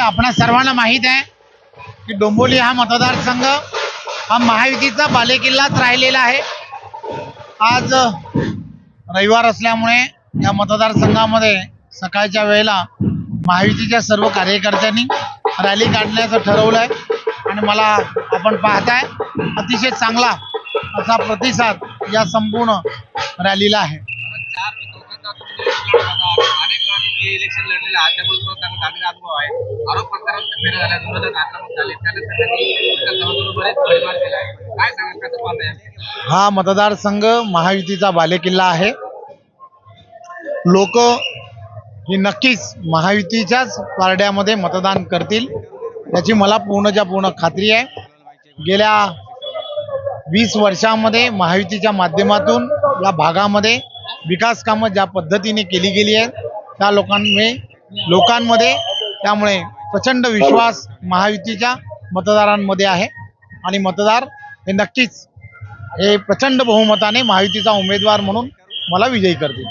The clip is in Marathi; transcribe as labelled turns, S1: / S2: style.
S1: आपणा सर्वांना माहीत आहे की डोंबोली हा मतदारसंघ हा महायुतीचा बालेकिल्लाच राहिलेला आहे. आज रविवार असल्यामुळे या मतदारसंघामध्ये सकाळच्या वेळेला महायुतीच्या सर्व कार्यकर्त्यांनी रॅली काढण्याचं ठरवलं आहे आणि मला आपण पाहताय अतिशय चांगला असा प्रतिसाद या संपूर्ण रॅलीला आहे. हा मतदारसंघ महायुतीचा बालेकिल्ला आहे. लोक ही नक्कीच महायुतीच्याच पारड्यामध्ये मतदान करतील याची मला पूर्णच्या पूर्ण खात्री आहे. गेल्या वीस वर्षामध्ये महायुतीच्या माध्यमातून या भागामध्ये विकास कामं ज्या पद्धतीने केली गेली आहेत त्या लोकांमुळे लोकांमध्ये त्यामुळे प्रचंड विश्वास महायुतीच्या मतदारांमध्ये आहे. आणि मतदार हे नक्कीच हे प्रचंड बहुमताने महायुतीचा उमेदवार म्हणून मला विजयी करतील.